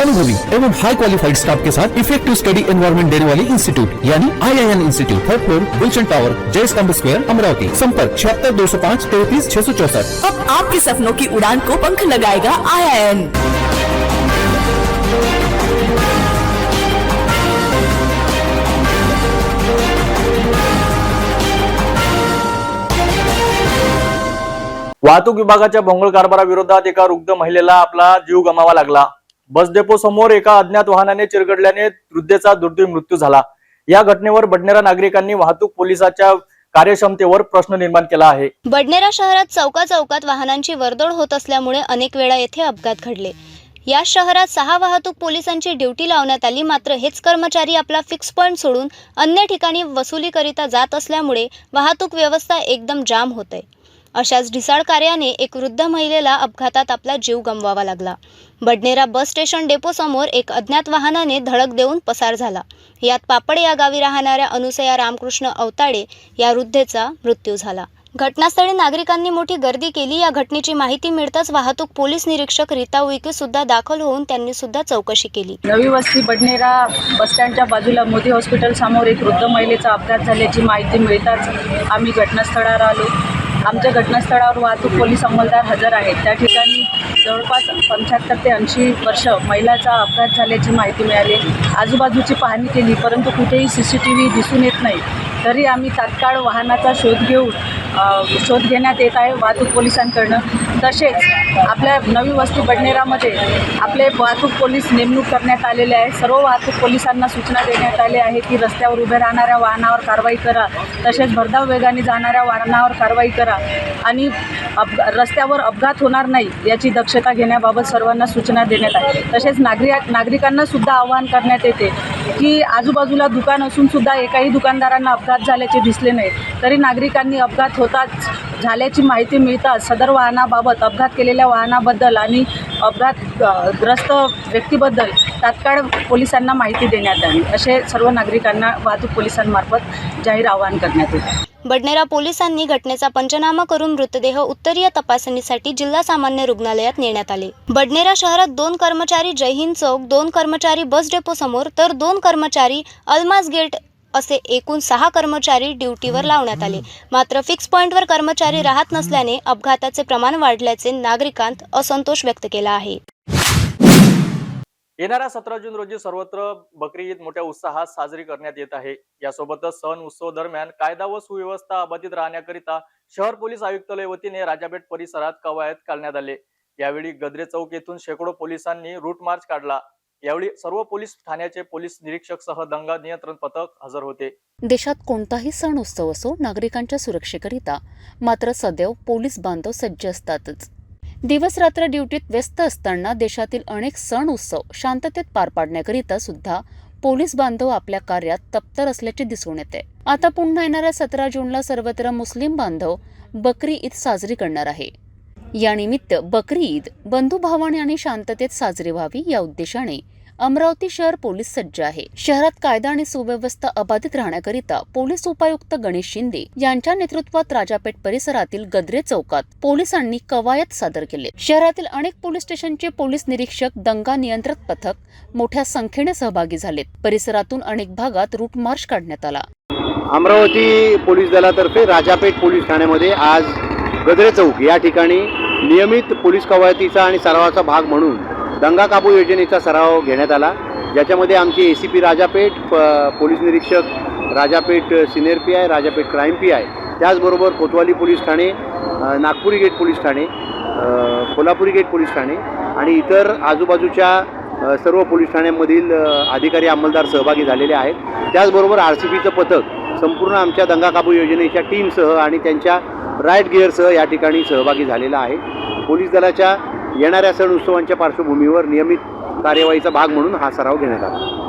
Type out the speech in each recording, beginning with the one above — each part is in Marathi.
अनुभवी एवं हाई क्वालिफाइड स्टाफ के साथ इफेक्टिव स्टडी एनवायरमेंट देने वाली इंस्टीट्यूट यानी I I N institute third floor Gulshan tower Jai Stambh square Amravati. संपर्क छिहत्तर दो सौ पाँच तैतीस छह सौ चौसठ। अब आपके सपनों की उड़ान को पंख लगाएगा आईआईएन वाहतूक विभागाच्या भोंगळ कारभाराविरोधात एका रुग्ध महिलेला आपला जीव गमावा लागला. बस डेपो समोर एका अज्ञात वाहनाने चिरगडल्याने वृद्धेचा दुर्दैवी मृत्यू झाला. या घटनेवर बडनेरा नागरिकांनी वाहतूक पोलिसाच्या कार्यक्षमतेवर प्रश्न निर्माण केला आहे. बडनेरा शहरात चौका चौकात वाहनांची वर्दळ होत असल्यामुळे अनेक वेळा येथे अपघात घडले. या शहरात सहा वाहतूक पोलिसांची ड्युटी लावण्यात आली मात्र हेच कर्मचारी आपला फिक्स पॉईंट सोडून अन्य ठिकाणी वसुलीकरिता जात असल्यामुळे वाहतूक व्यवस्था एकदम जाम होते अशाच ढिसाळ कार्याने एक वृद्ध महिलेला अपघातात आपला जीव गमवावा लागला. बडनेरा बस स्टेशन डेपो समोर एक अज्ञात वाहनाने धडक देऊन पसार झाला. यात पापड या गावी राहणाऱ्या अनुसया रामकृष्ण अवताडे या वृद्धेचा मृत्यू झाला. घटनास्थळी नागरिकांनी मोठी गर्दी केली. या घटनेची माहिती मिळताच वाहतूक पोलीस निरीक्षक रीता उईके सुद्धा दाखल होऊन त्यांनी सुद्धा चौकशी केली. नवी वस्ती बडनेरा बसस्टँडच्या बाजूला मोदी हॉस्पिटल समोर एक वृद्ध महिलेचा अपघात झाल्याची माहिती मिळताच आम्ही घटनास्थळावर आलो. आमच्या घटनास्थळावर वाहतूक पोलीस अंमलदार हजर आहेत. त्या ठिकाणी जवळपास पंच्याहत्तर ते ऐंशी वर्ष महिलाचा अपघात झाल्याची माहिती मिळाली. आजूबाजूची पाहणी केली परंतु कुठेही सी सी टी व्ही दिसून येत नाही. तरी आम्ही तात्काळ वाहनाचा शोध घेऊन शोध घेण्यात येत आहे वाहतूक पोलिसांकडनं. तसेच आपल्या नवी वस्ती बडनेरामध्ये आपले वाहतूक पोलीस नेमणूक करण्यात आलेले आहे. सर्व वाहतूक पोलिसांना सूचना देण्यात आली आहे की रस्त्यावर उभे राहणाऱ्या वाहनावर कारवाई करा. तसेच भरधाव वेगाने जाणाऱ्या वाहनावर कारवाई करा. आणि अपघा रस्त्यावर अपघात होणार नाही याची दक्षता घेण्याबाबत सर्वांना सूचना देण्यात आहे तसेच नागरिक नागरिकांना सुद्धा आवाहन करण्यात येते की आजूबाजूला दुकान असून सुद्धा एकाही दुकानदारांना अपघात झाल्याचे दिसले नाही. तरी नागरिकांनी अपघात होताच झाल्याची माहिती मिळताच सदर वाहनाबाबत अपघात केलेल्या वाहनाबद्दल आणि अपघात ग्रस्त व्यक्तीबद्दल तात्काळ पोलिसांना माहिती देण्यात आली. असे सर्व नागरिकांना वाहतूक पोलिसांमार्फत जाहीर आवाहन करण्यात येते. बडनेरा पोलिसांनी घटनेचा पंचनामा करून मृतदेह उत्तरीय तपासणीसाठी जिल्हा सामान्य रुग्णालयात नेण्यात आले. बडनेरा शहरात दोन कर्मचारी जयहिंद चौक दोन कर्मचारी बस डेपो समोर तर दोन कर्मचारी अल्मास गेट असे एकूण सहा कर्मचारी ड्युटीवर लावण्यात आले. मात्र फिक्स पॉईंटवर कर्मचारी राहत नसल्याने अपघाताचे प्रमाण वाढल्याचे नागरिकांत असंतोष व्यक्त केला आहे. येणाऱ्या सतरा जून रोजी सर्वत्र बकरी ईद मोठ्या उत्साहात साजरी करण्यात येत आहे. यासोबतच सण उत्सव दरम्यान कायदा व सुव्यवस्था अबाधित राहण्याकरिता शहर पोलीस आयुक्तालय वतीने राजाबेट परिसरात कवायत करण्यात आले. यावेळी गद्रे चौक येथून शेकडो पोलिसांनी रूट मार्च काढला. यावेळी सर्व पोलीस ठाण्याचे पोलीस निरीक्षक सह दंगा नियंत्रण पथक हजर होते. देशात कोणताही सण उत्सव असो नागरिकांच्या सुरक्षेकरिता मात्र सदैव पोलीस बांधव सज्ज असतातच. दिवसरात्र ड्युटीत व्यस्त असताना देशातील अनेक सण उत्सव शांततेत पार पाडण्याकरिता सुद्धा पोलीस बांधव आपल्या कार्यात तप्तर असल्याचे दिसून येते. आता पुन्हा येणाऱ्या सतरा जूनला सर्वत्र मुस्लिम बांधव बकरी ईद साजरी करणार आहे. यानिमित्त बकरी ईद बंधुभावाने आणि शांततेत साजरी व्हावी या उद्देशाने अमरावती शहर पोलीस सज्ज आहे. शहरात कायदा आणि सुव्यवस्था अबाधित राहण्याकरिता पोलीस उपायुक्त गणेश शिंदे यांच्या नेतृत्वात राजापेठ परिसरातील गद्रे चौकात पोलिसांनी कवायत सादर केले. शहरातील अनेक पोलीस स्टेशनचे पोलीस निरीक्षक दंगा नियंत्रण पथक मोठ्या संख्येने सहभागी झालेत. परिसरातून अनेक भागात रूट मार्च काढण्यात आला. अमरावती पोलीस दलातर्फे राजापेठ पोलीस ठाण्यामध्ये आज गद्रे चौक या ठिकाणी नियमित पोलीस कवायतीचा आणि सरावाचा भाग म्हणून दंगा काबू योजनेचा सराव घेण्यात आला. ज्याच्यामध्ये आमचे ए सी पी राजापेठ प पोलीस निरीक्षक Rajapeth senior P I Rajapeth crime P I. त्याचबरोबर कोतवाली पोलीस ठाणे नागपुरी गेट पोलीस ठाणे कोल्हापुरी गेट पोलीस ठाणे आणि इतर आजूबाजूच्या सर्व पोलीस ठाण्यांमधील अधिकारी अंमलदार सहभागी झालेले आहेत. त्याचबरोबर आर सी पीचं पथक संपूर्ण आमच्या दंगा काबू योजनेच्या टीमसह आणि त्यांच्या राईट गिअरसह या ठिकाणी सहभागी झालेला आहे. पोलीस दलाच्या येणाऱ्या सण उत्सवांच्या पार्श्वभूमीवर नियमित कार्यवाहीचा भाग म्हणून हा सराव घेण्यात आला.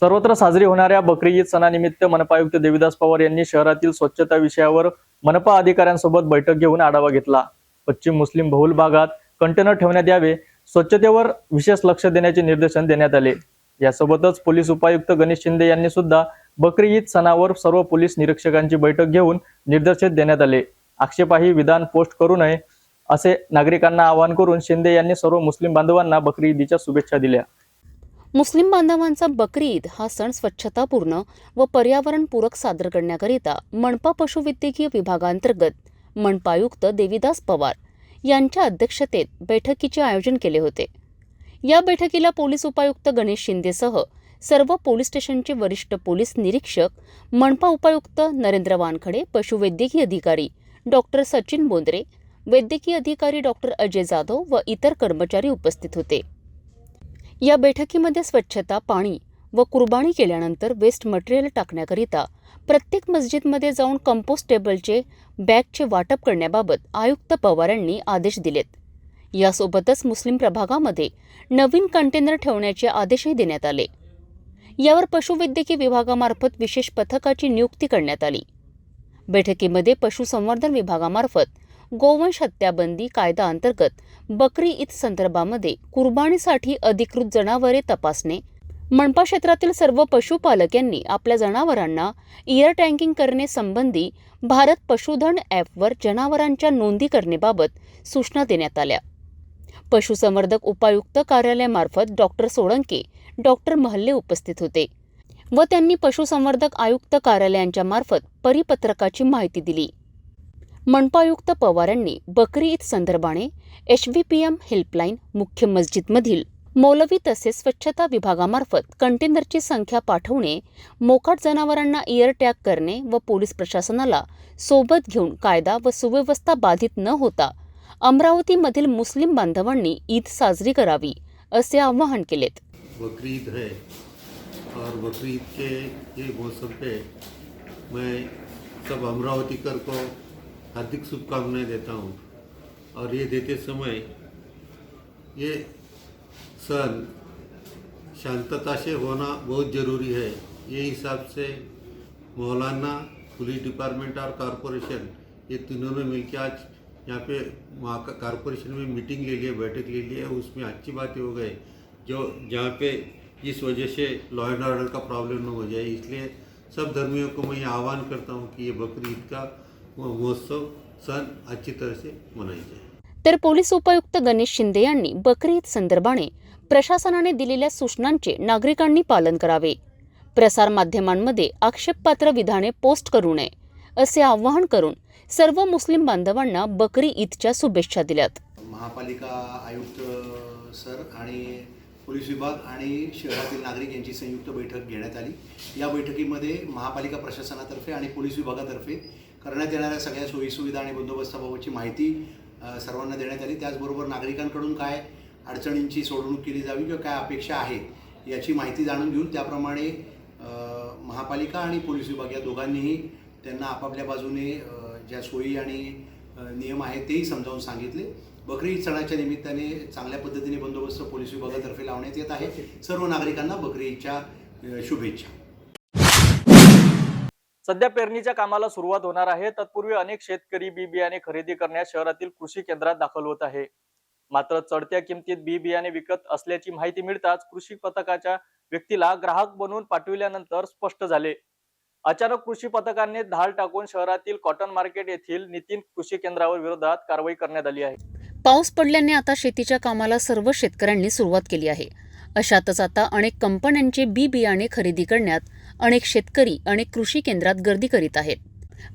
सर्वत्र साजरी होणाऱ्या बकरी ईद सणानिमित्त मनपा आयुक्त देविदास पवार यांनी शहरातील स्वच्छता विषयावर मनपा अधिकाऱ्यांसोबत बैठक घेऊन आढावा घेतला. पश्चिम मुस्लिम बहुल भागात कंटेनर ठेवण्यात यावे स्वच्छतेवर विशेष लक्ष देण्याचे निर्देशन देण्यात आले. यासोबतच पोलीस उपायुक्त गणेश शिंदे यांनी सुद्धा बकरी ईद सणावर सर्व पोलीस निरीक्षकांची बैठक घेऊन निर्देशित देण्यात आले. आक्षेपाही विधान पोस्ट करू नये असे नागरिकांना आवाहन करून शिंदे यांनी सर्व मुस्लिम बांधवांना बकरी ईदीच्या शुभेच्छा दिल्या. मुस्लिम बांधवांचा बकरी ईद हा सण स्वच्छतापूर्ण व पर्यावरणपूरक सादर करण्याकरिता मनपा पशुवैद्यकीय विभागांतर्गत मनपायुक्त देविदास पवार यांच्या अध्यक्षतेत बैठकीचे आयोजन केले होते. या बैठकीला पोलीस उपायुक्त गणेश शिंदेसह सर्व पोलीस स्टेशनचे वरिष्ठ पोलीस निरीक्षक मनपा उपायुक्त नरेंद्र वानखडे पशुवैद्यकीय अधिकारी डॉक्टर सचिन बोंद्रे वैद्यकीय अधिकारी डॉक्टर अजय जाधव व इतर कर्मचारी उपस्थित होते. या बैठकीमध्ये स्वच्छता पाणी व कुर्बानी केल्यानंतर वेस्ट मटेरियल टाकण्याकरिता प्रत्येक मस्जिदमध्ये जाऊन कंपोस्टेबलचे बॅगचे वाटप करण्याबाबत आयुक्त पवार यांनी आदेश दिलेत. यासोबतच मुस्लिम प्रभागामध्ये नवीन कंटेनर ठेवण्याचे आदेशही देण्यात आले. यावर पशुवैद्यकीय विभागामार्फत विशेष पथकाची नियुक्ती करण्यात आली. बैठकीमध्ये पशुसंवर्धन विभागामार्फत गोवंश हत्याबंदी कायदा अंतर्गत बकरी ईद संदर्भामध्ये कुर्बानीसाठी अधिकृत जनावरे तपासणे. मनपा क्षेत्रातील सर्व पशुपालक यांनी आपल्या जनावरांना इयर टँकिंग करणे संबंधी भारत पशुधन ॲपवर जनावरांच्या नोंदी करणेबाबत सूचना देण्यात आल्या. पशुसंवर्धक उपायुक्त कार्यालयामार्फत डॉक्टर सोळंके डॉक्टर महल्ले उपस्थित होते व त्यांनी पशुसंवर्धक आयुक्त कार्यालयांच्या मार्फत परिपत्रकाची माहिती दिली. मनपायुक्त पवार यांनी बकरी ईद संदर्भाने H V P M helpline मुख्य मस्जिदमधील मौलवी तसेच स्वच्छता विभागामार्फत कंटेनरची संख्या पाठवणे मोकाट जनावरांना इयर टॅग करणे व पोलीस प्रशासनाला सोबत घेऊन कायदा व सुव्यवस्था बाधित न होता अमरावतीमधील मुस्लिम बांधवांनी ईद साजरी करावी असे आवाहन केलेत. बकरी ईद है और बकरी ईद के ये मौसम पे मैं सब अमरावतीकर को हार्दिक शुभकामनाएँ देता हूँ। और ये देते समय ये सन शांतता से होना बहुत ज़रूरी है। ये हिसाब से मौलाना, पुलिस डिपार्टमेंट और कॉरपोरेशन, ये तीनों ने मिलकर आज यहाँ पे वहाँ का कॉरपोरेशन में मीटिंग ले लिए, बैठक ले लिए, उसमें अच्छी बातें हो गई जो जहाँ पे इस वजह से लॉ एंड ऑर्डर का प्रॉब्लम न हो जाए, इसलिए सब धर्मियों को मैं ये आह्वान करता हूँ कि ये बकरी ईद का महोत्सव सन अच्छी तरह से मनाई जाए तर पोलीस उपायुक्त गणेश शिंदे यांनी बकरी ईद संदर्भाने प्रशासनाने दिलेल्या सूचनांचे नागरिकांनी पालन करावे. प्रसार माध्यमांमध्ये आक्षेपपात्र विधाने पोस्ट करू नये असे आवाहन करून सर्व मुस्लिम बांधवांना बकरी ईदच्या शुभेच्छा दिल्यात. महापालिका आयुक्त सर आणि पोलीस विभाग आणि शहरातील नागरिक यांची संयुक्त बैठक घेण्यात आली. या बैठकीमध्ये महापालिका प्रशासनातर्फे आणि पोलीस विभागातर्फे करण्यात येणाऱ्या सगळ्या सोयीसुविधा आणि बंदोबस्ताबाबतची माहिती सर्वांना देण्यात आली. त्याचबरोबर नागरिकांकडून काय अडचणींची सोडवणूक केली जावी किंवा काय अपेक्षा आहे याची माहिती जाणून घेऊन त्याप्रमाणे महापालिका आणि पोलीस विभाग या दोघांनीही त्यांना आपापल्या बाजूने ज्या सोयी आणि नियम आहेत तेही समजावून सांगितले. बकरी ईद सणाच्या निमित्ताने चांगल्या पद्धतीने बंदोबस्त पोलीस विभागातर्फे लावण्यात येत आहे. सर्व नागरिकांना बकरी ईदच्या शुभेच्छा. सध्या पेरणीच्या कामाला सुरुवात होणार आहे. तत्पूर्वी अनेक शेतकरी बी बियाणे खरेदी करण्यास शहरातील कृषी केंद्रात दाखल होत आहे. मात्र चढत्या किमतीत बी बियाणे विकत असल्याची माहिती मिळताच कृषी पथकाच्या व्यक्तीला ग्राहक बनवून पाठविल्यानंतर स्पष्ट झाले. अचानक कृषी पथकाने धाल टाकून शहरातील कॉटन मार्केट येथील नितीन कृषी केंद्रावर विरोधात कारवाई करण्यात आली आहे. पाऊस पडल्याने आता शेतीच्या कामाला सर्व शेतकऱ्यांनी सुरुवात केली आहे. अशातच आता अनेक कंपन्यांचे बी बियाणे खरेदी करण्यात अनेक शेतकरी अनेक कृषी केंद्रात गर्दी करीत आहेत.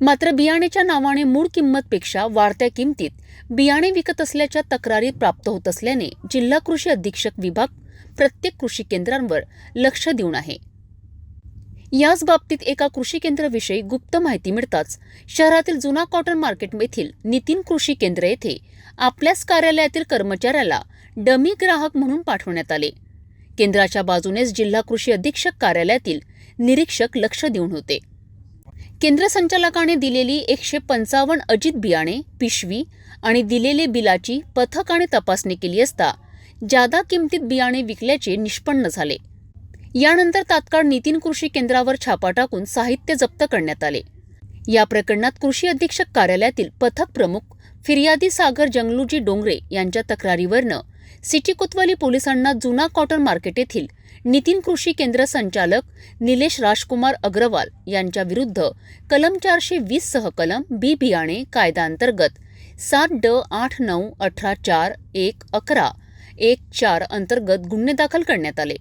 मात्र बियाणेच्या नावाने मूळ किंमतपेक्षा वाढत्या किमतीत बियाणे विकत असल्याच्या तक्रारी प्राप्त होत असल्याने जिल्हा कृषी अधीक्षक विभाग प्रत्येक कृषी केंद्रांवर लक्ष देऊन आहे. याच बाबतीत एका कृषी केंद्राविषयी गुप्त माहिती मिळताच शहरातील जुना कॉटन मार्केट येथील नितीन कृषी केंद्र येथे आपल्याच कार्यालयातील कर्मचाऱ्याला डमी ग्राहक म्हणून पाठवण्यात आले. केंद्राच्या बाजूनेच जिल्हा कृषी अधीक्षक कार्यालयातील निरीक्षक लक्ष देऊन होते. केंद्र संचालकाने दिलेली एकशे पंचावन्न अजित बियाणे पिशवी आणि दिलेले बिलाची पथकाने तपासणी केली असता जादा किमतीत बियाणे विकल्याचे निष्पन्न झाले. यानंतर तात्काळ नितीन कृषी केंद्रावर छापा टाकून साहित्य जप्त करण्यात आले. या प्रकरणात कृषी अधीक्षक कार्यालयातील पथक प्रमुख फिर्यादी सागर जंगलूजी डोंगरे यांच्या तक्रारीवरनं सिटी कोतवाली पोलिसांना जुना कॉटन मार्केट येथील नितीन कृषी केंद्र संचालक निलेश राजकुमार अग्रवाल यांच्या विरुद्ध कलम चारशे वीस सह कलम बी बियाणे कायद्याअंतर्गत सात ड आठ नऊ अठरा चार एक अकरा एक चार अंतर्गत गुन्हे दाखल करण्यात आले.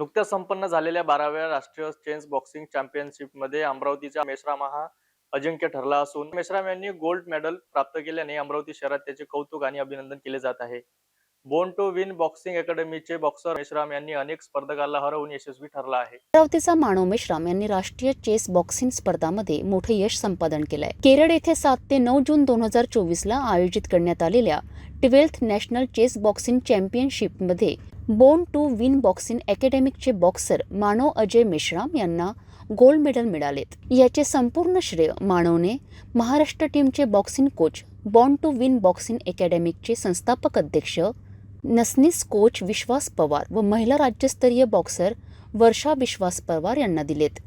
नुकत्याच संपन्न झालेल्या बाराव्या राष्ट्रीय चेन्स बॉक्सिंग चॅम्पियनशिपमध्ये अमरावतीचा मेश्राम हा अजिंक्य ठरला असून मेश्राम यांनी गोल्ड मेडल प्राप्त केल्याने अमरावती शहरात त्याचे कौतुक आणि अभिनंदन केले जात आहे. बोन टू विन बॉक्सिंग अकॅडमीचे बॉक्सर मेश्राम यांनी अनेक स्पर्धकांना हरवून यशस्वी ठरला आहे. अमरावतीचा मानव मेश्राम यांनी राष्ट्रीय चेस बॉक्सिंग स्पर्धामध्ये मोठे यश संपादन केलंय. केरळ येथे सात ते नऊ जून दोन हजार चोवीस ला आयोजित करण्यात आलेल्या ट्वेल्थ नॅशनल चेस बॉक्सिंग चॅम्पियनशिपमध्ये बोन टू विन बॉक्सिंग अकॅडमिकचे बॉक्सर मानव अजय मेश्राम यांना गोल्ड मेडल मिळालेत. याचे संपूर्ण श्रेय मानवने महाराष्ट्र टीमचे boxing coach born to win boxing अकॅडमिकचे संस्थापक अध्यक्ष नसनीस कोच विश्वास पवार व महिला राज्यस्तरीय बॉक्सर वर्षा विश्वास पवार यांना दिलेत.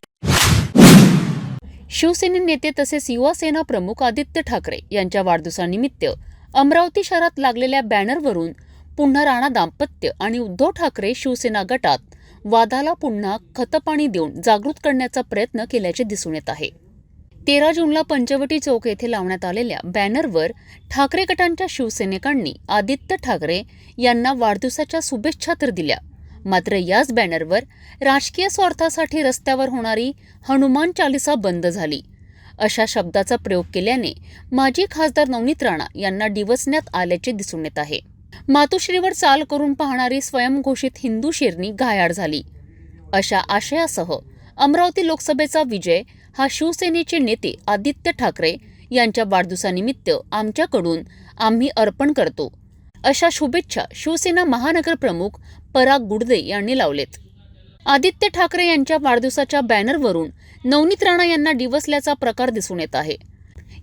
शिवसेने नेते तसेच युवासेना प्रमुख आदित्य ठाकरे यांच्या वाढदिवसानिमित्त अमरावती शहरात लागलेल्या बॅनरवरून पुन्हा राणा दाम्पत्य आणि उद्धव ठाकरे शिवसेना गटात वादाला पुन्हा खतपाणी देऊन जागृत करण्याचा प्रयत्न केल्याचे दिसून येत आहे. तेरा जूनला पंचवटी चौक येथे लावण्यात आलेल्या बॅनरवर ठाकरे गटांच्या शिवसेनेकांनी आदित्य ठाकरे यांना वाढदिवसाच्या शुभेच्छा तर दिल्या. मात्र याच बॅनरवर राजकीय स्वार्थासाठी रस्त्यावर होणारी हनुमान चालिसा बंद झाली. अशा शब्दाचा प्रयोग केल्याने माजी खासदार नवनीत राणा यांना डिवचण्यात आल्याचे दिसून येत आहे. मातोश्रीवर चाल करून पाहणारी स्वयंघोषित हिंदू शेरणी घायाळ झाली. अशा आशयासह अमरावती लोकसभेचा विजय हा शिवसेनेचे नेते आदित्य ठाकरे यांच्या वाढदिवसानिमित्त आमच्याकडून आम्ही अर्पण करतो. अशा शुभेच्छा शिवसेना महानगर प्रमुख पराग गुडदे यांनी लावलेत. आदित्य ठाकरे यांच्या वाढदिवसाच्या बॅनरवरून नवनीत राणा यांना डिवसल्याचा प्रकार दिसून येत आहे.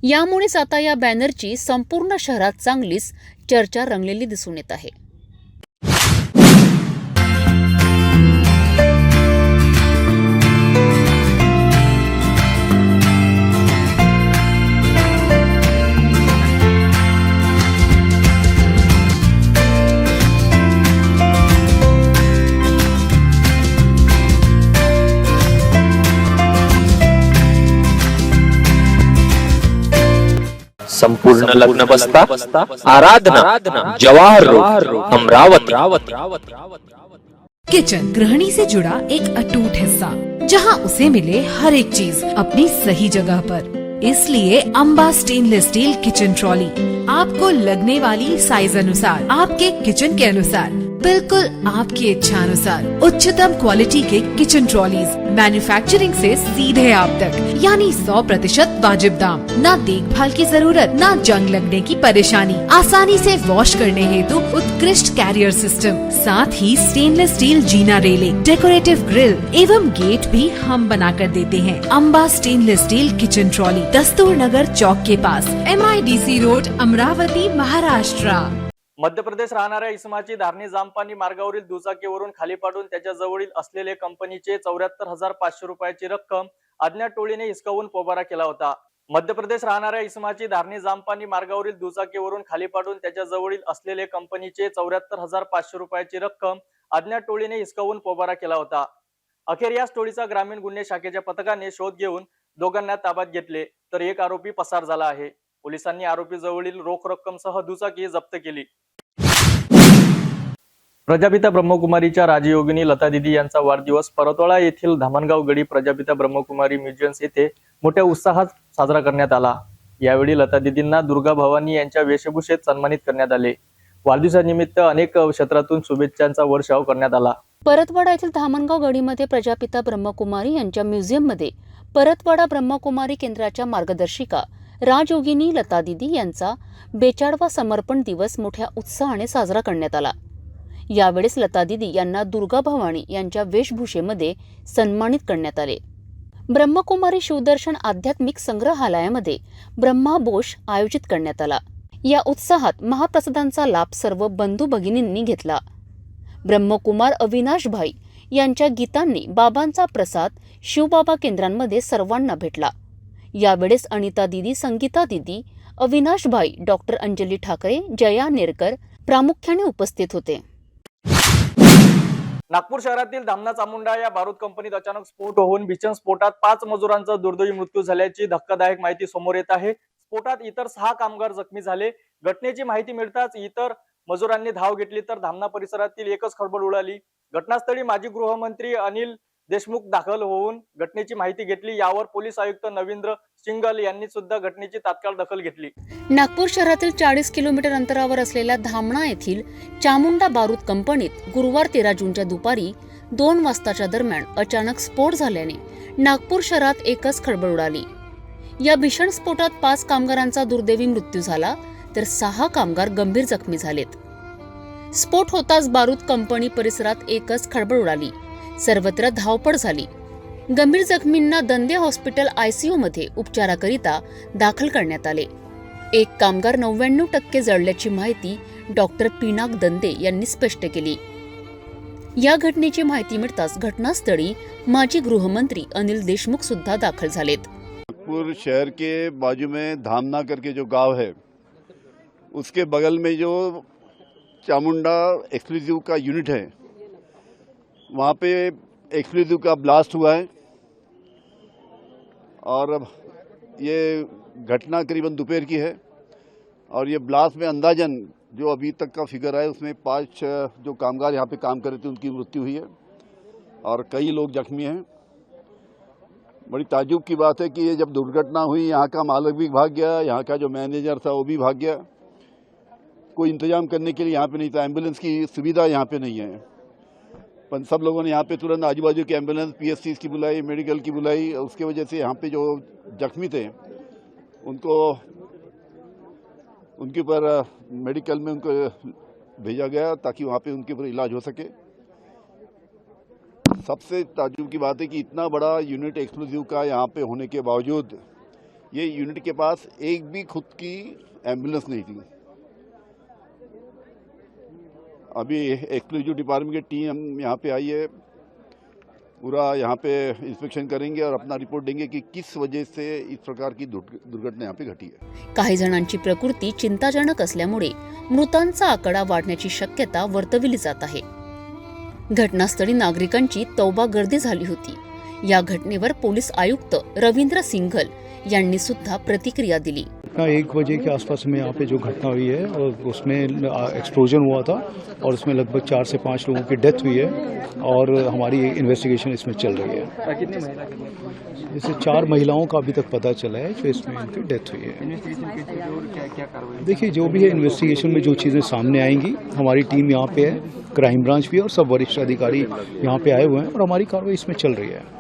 यामुळेच आता या बॅनरची संपूर्ण शहरात चांगलीच चर्चा रंगलेली दिसून येत आहे. संपूर्ण लग्न बसता आराधना जवाहर अमरावती। किचन गृहिणी से जुड़ा एक अटूट हिस्सा जहाँ उसे मिले हर एक चीज़ अपनी सही जगह पर। इसलिए Amba stainless steel kitchen trolley आपको लगने वाली साइज़ अनुसार, आपके किचन के अनुसार, बिल्कुल आपकी इच्छा अनुसार, उच्चतम क्वालिटी के किचन ट्रॉलीज मैन्युफैक्चरिंग से सीधे आप तक, यानी 100 प्रतिशत वाजिब दाम। न देखभाल की ज़रूरत, न जंग लगने की परेशानी। आसानी से वॉश करने हेतु उत्कृष्ट कैरियर सिस्टम साथ ही स्टेनलेस स्टील जीना रेलिंग डेकोरेटिव ग्रिल एवं गेट भी हम बना कर देते हैं। Amba stainless steel kitchen trolley Dastur Nagar Chowk के पास एम रोड अमरावती महाराष्ट्र. मध्य प्रदेश राहणाऱ्या इसमाची धारणी जामपानी मार्गावरील दुचाकीवरून खाली पाडून त्याच्या जवळील असलेले कंपनीचे चौऱ्याहत्तर हजार पाचशे रुपयाची रक्कम अज्ञात टोळीने हिसकावून पोबारा केला होता. मध्य प्रदेश राहणाऱ्या इसमाची धारणी जामपानी मार्गावरील दुचाकीवरून खाली पाडून त्याच्या जवळील असलेले कंपनीचे चौऱ्याहत्तर हजार पाचशे रुपयाची रक्कम अज्ञात टोळीने हिसकावून पोबारा केला होता. अखेर याच टोळीचा ग्रामीण गुन्हे शाखेच्या पथकाने शोध घेऊन दोघांना ताब्यात घेतले. तर एक आरोपी पसार झाला आहे. पोलिसांनी आरोपी जवळील रोख रक्कम सह दुचाकी जप्त केली. प्रजापिता ब्रह्मकुमारीच्या राजयोगिनी लता दिदी यांचा वाढदिवस परतोळा येथील धामणगाव गडी प्रजापिता ब्रह्मकुमारी म्युझियम्स येथे मोठ्या उत्साहात साजरा करण्यात आला. यावेळी लता दिदींना दुर्गा भवानी यांच्या वेशभूषेत सन्मानित करण्यात आले. वाढदिवसानिमित्त अनेक क्षेत्रातून शुभेच्छांचा वर्षाव करण्यात आला. परतवाडा येथील धामणगाव गडीमध्ये प्रजापिता ब्रह्मकुमारी यांच्या म्युझियममध्ये परतवाडा ब्रह्मकुमारी केंद्राच्या मार्गदर्शिका राजयोगिनी लता दिदी यांचा बेचाळवा समर्पण दिवस मोठ्या उत्साहाने साजरा करण्यात आला. यावेळेस लता दिदी यांना दुर्गा भवानी यांच्या वेशभूषेमध्ये सन्मानित करण्यात आले. ब्रह्मकुमारी शिवदर्शन आध्यात्मिक संग्रहालयामध्ये ब्रह्मा बोश आयोजित करण्यात आला. या उत्साहात महाप्रसादांचा लाभ सर्व बंधू भगिनींनी घेतला. ब्रह्मकुमार अविनाश भाई यांच्या गीतांनी बाबांचा प्रसाद शिवबाबा केंद्रांमध्ये सर्वांना भेटला. यावेळेस अनिता दिदी संगीता दिदी अविनाश भाई डॉक्टर अंजली ठाकरे जया नेरकर प्रामुख्याने उपस्थित होते. नागपूर शहरातील दामना चामुंडा या बारूद कंपनीत अचानक स्फोट होऊन भीषण स्फोटात पाच मजुरांचा दुर्दैवी मृत्यू झाल्याची धक्कादायक माहिती समोर येत आहे. स्फोटात इतर सहा कामगार जखमी झाले. घटनेची माहिती मिळताच इतर मजुरांनी धाव घेतली तर धामणा परिसरातील एकच खळबळ उडाली. घटनास्थळी माजी गृहमंत्री अनिल देशमुख दाखल होऊन घटनेची माहिती घेतली. यावर पोलीस आयुक्त नवींद्र सिंगल यांनी सुद्धा घटनेची तात्काळ दखल घेतली. नागपूर शहरातील चाळीस किलोमीटर अंतरावर असलेल्या धामणा येथील चामुंडा बारूद कंपनीत गुरुवार तेरा जूनच्या दुपारी दोन वाजताच्या दरम्यान अचानक स्फोट झाल्याने नागपूर शहरात एकच खळबळ उडाली. या भीषण स्फोटात पाच कामगारांचा दुर्दैवी मृत्यू झाला तर सहा कामगार गंभीर जखमी झालेत. स्फोट होताच बारूद कंपनी परिसरात एकच खळबळ उडाली. सर्वत्र धावपळ झाली. गंभीर जखमींना दंदे हॉस्पिटल आयसीयू मध्ये उपचाराकरिता दाखल करण्यात आले. एक कामगार नव्याण्णव टक्के जळल्याची माहिती डॉक्टर पिनाक दंदे यांनी स्पष्ट केली. या घटनेची माहिती मिळताच घटनास्थळी माजी गृहमंत्री अनिल देशमुख सुद्धा दाखल झालेत. नागपुर शहर के बाजू में धामना करके जो गांव है उसके बगल में जो चामुंडा एक्सक्लूसिव का यूनिट है। वहाँ पे एक्सक्लूसिव का ब्लास्ट हुआ है। और अब ये घटना करीबन दोपहर की है। और ये ब्लास्ट में अंदाजन जो अभी तक का फिगर है, उसमें पाँच जो कामगार यहाँ पे काम कर रहे थे, उनकी मृत्यु हुई है। और कई लोग जख्मी हैं। बड़ी ताजुब की बात है कि ये जब दुर्घटना हुई, यहाँ का मालिक भी भाग गया, यहाँ का जो मैनेजर था, वो भी भाग गया। कोई इंतज़ाम करने के लिए यहाँ पे नहीं था। एंबुलेंस की सुविधा यहाँ पे नहीं है। पर सब लोगों ने यहाँ पे तुरंत आजू बाजू के एंबुलेंस पी की बुलाई मेडिकल की बुलाई, उसके वजह से यहाँ पे जो जख्मी थे, उनको, उनके ऊपर मेडिकल में उनको भेजा गया ताकि वहाँ पे उनके ऊपर इलाज हो सके। सबसे ताजुब की बात है कि इतना बड़ा यूनिट एक्सक्लूसिव का यहाँ पे होने के बावजूद, ये यूनिट के पास एक भी खुद की एंबुलेंस नहीं थी। अभी एक्सक्लूसिव डिपार्टमेंट की टीम यहाँ पे आई है। पूरा यहाँ पे इंस्पेक्शन करेंगे और अपना रिपोर्ट देंगे कि किस वजह से इस प्रकार की दुर्घ- दुर्घटना यहाँ पे घटी है। काही जणांची प्रकृती चिंताजनक असल्यामुळे मृतांचा आकडा वाढण्याची शक्यता वर्तविली जात आहे. घटनास्थळी नागरिकांची तौबा गर्दी झाली होती. या घटनेवर पोलीस आयुक्त रवींद्र सिंघल यांनी सुद्धा प्रतिक्रिया दिली. हाँ एक बजे के आसपास में यहाँ पे जो घटना हुई है और उसमें एक्सप्लोजन हुआ था और उसमें लगभग चार से पाँच लोगों की डेथ हुई है और हमारी इन्वेस्टिगेशन इसमें चल रही है। जैसे चार महिलाओं का अभी तक पता चला है जो इसमें इनकी डेथ हुई है। देखिए, जो भी है इन्वेस्टिगेशन में जो चीज़ें सामने आएँगी, हमारी टीम यहाँ पे है क्राइम ब्रांच भी और सब वरिष्ठ अधिकारी यहाँ पे आए हुए हैं और हमारी कार्रवाई इसमें चल रही है।